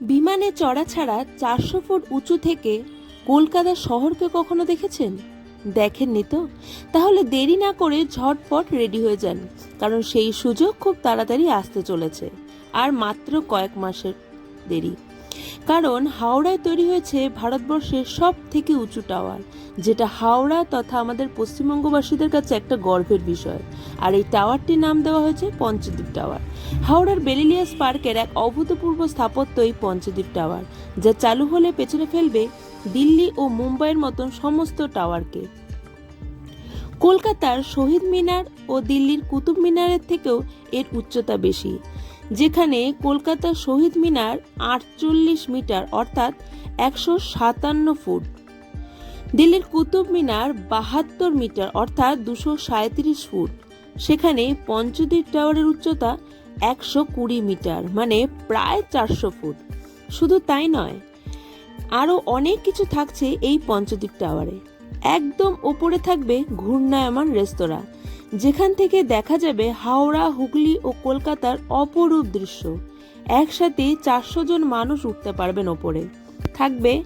বিমানে চড়া ছাড়া চারশো ফুট উঁচু থেকে কলকাতা শহরকে কখনো দেখেছেন? দেখেননি তো? তাহলে দেরি না করে ঝটপট রেডি হয়ে যান, কারণ সেই সুযোগ খুব তাড়াতাড়ি আসতে চলেছে, আর মাত্র কয়েক মাসের দেরি। কারণ হাওড়ায় তৈরি হয়েছে ভারতবর্ষের সব থেকে উঁচু টাওয়ার, যেটা হাওড়া তথা আমাদের পশ্চিমবঙ্গবাসীদের কাছে একটা গর্বের বিষয়। আর এই টাওয়ারটির নাম দেওয়া হয়েছে পঞ্চদ্বীপ টাওয়ার। হাওড়ার বেলিলিয়াস পার্কের এক অভূতপূর্ব স্থাপত্য এই পঞ্চদ্বীপ টাওয়ার, যা চালু হলে পেছনে ফেলবে দিল্লি ও মুম্বাইয়ের মতন সমস্ত টাওয়ারকে। কলকাতার শহীদ মিনার ও দিল্লির কুতুব মিনারের থেকেও এর উচ্চতা বেশি। যেখানে কলকাতা শহীদ মিনার আটচল্লিশ মিটার, অর্থাৎ একশো সাতান্ন ফুট। দিল্লির কুতুব মিনার বাহাত্তর মিটার, অর্থাৎ দুশো সাঁত্রিশ ফুট। সেখানে পঞ্চদ্বীপ টাওয়ারের উচ্চতা একশো কুড়ি মিটার মানে প্রায় চারশো ফুট। শুধু তাই নয় আরও অনেক কিছু থাকছে এই পঞ্চদ্বীপ টাওয়ারে। একদম ওপরে থাকবে ঘূর্ণায়মান রেস্তোরাঁ। যেখান থেকে দেখা যাবে হাওড়া, হুগলি ও কলকাতার অপরূপ দৃশ্য। একসাথে চারশো জন মানুষ উঠতে পারবেন ওপরে। থাকবে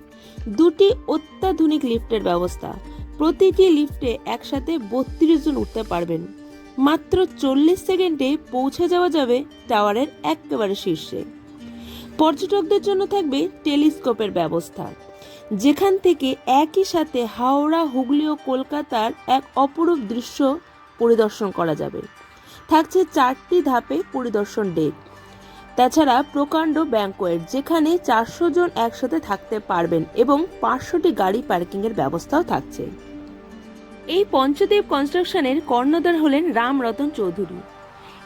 দুটি অত্যাধুনিক লিফটের ব্যবস্থা। প্রতিটি লিফটে একসাথে বত্রিশ জন উঠতে পারবেন। মাত্র চল্লিশ সেকেন্ডে পৌঁছে যাওয়া যাবে টাওয়ারের একেবারে শীর্ষে। পর্যটকদের জন্য থাকবে টেলিস্কোপের ব্যবস্থা। যেখান থেকে একই সাথে হাওড়া, হুগলি ও কলকাতার এক অপরূপ দৃশ্য পরিদর্শন করা যাবে। থাকছে চারটি ধাপে পরিদর্শন ডেক তাছাড়া প্রকাণ্ড ব্যাঙ্কোয়েট যেখানে চারশো জন একসাথে থাকতে পারবেন এবং পাঁচশোটি গাড়ি পার্কিংয়ের ব্যবস্থাও থাকছে। এই পঞ্চদেব কনস্ট্রাকশনের কর্ণধার হলেন রাম রতন চৌধুরী।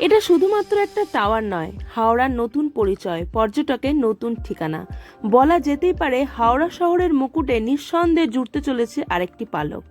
এটা শুধুমাত্র একটা টাওয়ার নয়, হাওড়ার নতুন পরিচয়, পর্যটকের নতুন ঠিকানা। বলা যেতেই পারে হাওড়া শহরের মুকুটে নিঃসন্দেহে জুড়তে চলেছে আরেকটি পালক।